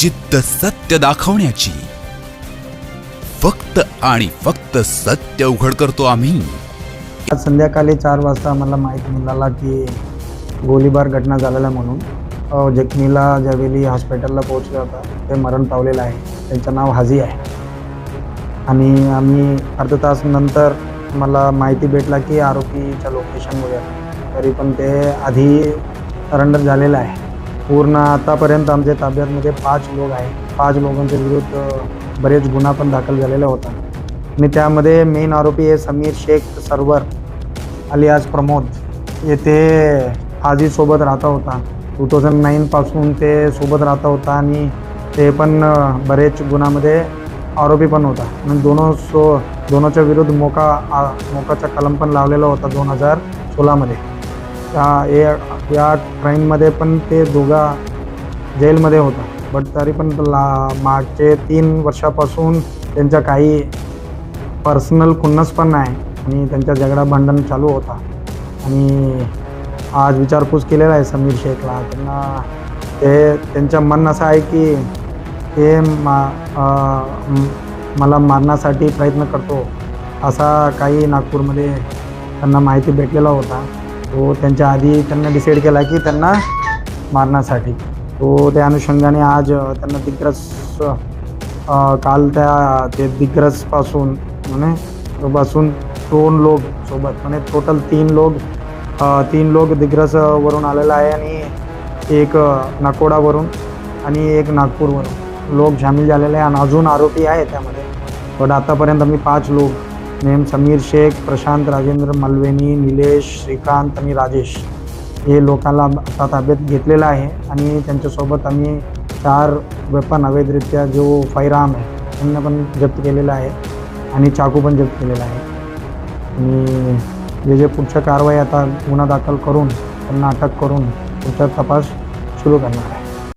जिद्द सत्य दाखवण्याची. फक्त आणि फक्त सत्य उघड करतो आम्ही. आज संध्याकाळी चार वाजता मला माहीत मिळाला की गोळीबार घटना झालेला म्हणून जखमीला ज्यावेळी हॉस्पिटलला पोहोचला होता ते मरण पावलेलं आहे. त्यांचं नाव हाजी आहे. आणि आम्ही अर्धा तास नंतर मला माहिती भेटला की आरोपीच्या लोकेशनवर तरी पण ते आधी सरेंडर झालेलं आहे. पूर्ण आतापर्यंत आमच्या ताब्यातमध्ये पाच लोक आहेत. पाच लोकांच्या विरुद्ध बरेच गुन्हा पण दाखल झालेला होता. आणि त्यामध्ये मेन आरोपी आहे समीर शेख सरवर अलियाज प्रमोद. येथे हाजीसोबत राहता होता. टू थाउजंड नाईनपासून ते सोबत राहता होता आणि ते पण बरेच गुन्हामध्ये आरोपी पण होता. आणि दोनो सो दोनोच्या विरुद्ध मोका आ, मोकाचा कलम पण लावलेला होता दोन हजार सोळामध्ये. त्या या- ट्रेनमध्ये क्राईममध्ये पण ते दोघा जेलमध्ये होता. बट तरी पण ला मागचे तीन वर्षापासून त्यांच्या काही पर्सनल खुन्नस पण नाही. आणि त्यांच्या झगडा भांडण चालू होता. आणि आज विचारपूस केलेला आहे समीर शेखला. त्यांना ते त्यांचं म्हणणं असं आहे की ते मा मला मारण्यासाठी प्रयत्न करतो असा काही नागपूरमध्ये त्यांना माहिती भेटलेला होता. तो त्यांच्या आधी त्यांना डिसाईड केला की त्यांना मारण्यासाठी. तो त्या अनुषंगाने आज त्यांना दिग्रस काल त्या ते दिग्रसपासून म्हणे पासून दोन लोक सोबत म्हणजे टोटल तीन लोक तीन लोक दिग्रसवरून आलेला आहे आणि एक नकोडावरून नाकोडावरून आणि एक नागपूरवरून. लोक सामील झालेले आहे आणि अजून आरोपी आहे त्यामध्ये. पण आतापर्यंत आम्ही पाच लोक नेम समीर शेख प्रशांत राजेंद्र मलवेनी निलेश श्रीकांत आणि राजेश हे लोकांना आता ताब्यात घेतलेलं आहे आणि त्यांच्यासोबत आम्ही चार वेपन अवैधरित्या जो फायराम आहे त्यांना पण जप्त केलेला आहे आणि चाकू पण जप्त केलेला आहे. आणि जे जे पुढच्या कारवाई आता गुन्हा दाखल करून त्यांना अटक करून पुढचा तपास सुरू करणार आहे.